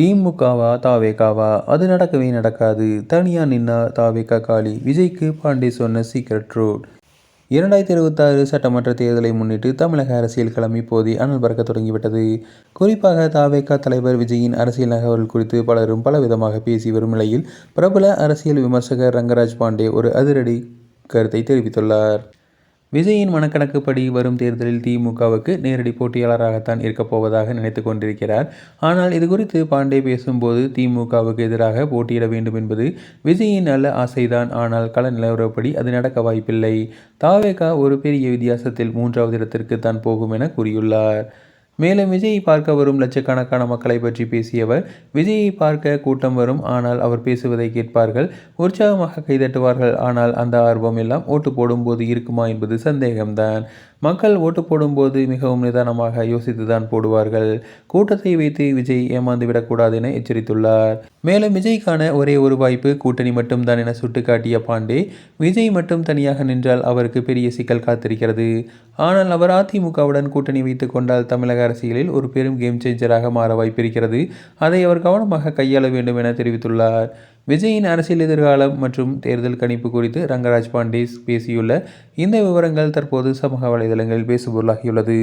திமுகவா தாவேகாவா? அது நடக்கவே நடக்காது. தனியா நின்னா தாவேகா காலி விஜய்க்கு பாண்டே சொன்ன சீக்ரெட் ரோட் இரண்டாயிரத்தி இருபத்தாறு சட்டமன்ற தேர்தலை முன்னிட்டு தமிழக அரசியல் களம் இப்போது அனல் பறக்க தொடங்கிவிட்டது. குறிப்பாக தாவேகா தலைவர் விஜயின் அரசியல் நகவல் குறித்து பலரும் பலவிதமாக பேசி வரும் நிலையில் பிரபல அரசியல் விமர்சகர் ரங்கராஜ் பாண்டே ஒரு அதிரடி கருத்தை தெரிவித்துள்ளார். விஜயின் மனக்கணக்குப்படி வரும் தேர்தலில் திமுகவுக்கு நேரடி போட்டியாளராகத்தான் இருக்கப் போவதாக நினைத்து கொண்டிருக்கிறார். ஆனால் இது குறித்து பாண்டே பேசும்போது திமுகவுக்கு எதிராக போட்டியிட வேண்டும் என்பது விஜயின் நல்ல ஆசைதான். ஆனால் கள நிலவரப்படி அது நடக்க வாய்ப்பில்லை. தாவேகா ஒரு பெரிய வித்தியாசத்தில் மூன்றாவது இடத்திற்கு தான் போகும் என கூறியுள்ளார். மேலும் விஜயை பார்க்க வரும் லட்சக்கணக்கான மக்களை பற்றி பேசியவர் விஜயை பார்க்க கூட்டம் வரும் ஆனால் அவர் பேசுவதை கேட்பார்கள் உற்சாகமாக கைதட்டுவார்கள் ஆனால் அந்த ஆர்வம் எல்லாம் ஓட்டு போடும்போது இருக்குமா என்பது சந்தேகம்தான். மக்கள் ஓட்டு போடும்போது மிகவும் நிதானமாக யோசித்து தான் போடுவார்கள். கூட்டத்தை வைத்து விஜய் ஏமாந்து விடக்கூடாது என எச்சரித்துள்ளார். மேலும் விஜய்க்கான ஒரே ஒரு வாய்ப்பு கூட்டணி மட்டும்தான் என சுட்டிக்காட்டிய பாண்டே விஜய் மட்டும் தனியாக நின்றால் அவருக்கு பெரிய சிக்கல் காத்திருக்கிறது. ஆனால் அவர் அதிமுகவுடன் கூட்டணி வைத்துக் கொண்டால் தமிழக அரசியலில் ஒரு பெரும் கேம் சேஞ்சராக மாற வாய்ப்பிருக்கிறது. அதை அவர் கவனமாக கையாள வேண்டும் என தெரிவித்துள்ளார். விஜயின் அரசியல் எதிர்காலம் மற்றும் தேர்தல் கணிப்பு குறித்து ரங்கராஜ் பாண்டே பேசியுள்ள இந்த விவரங்கள் தற்போது சமூக வலைதளங்களில் பேசுபொருளாகியுள்ளது.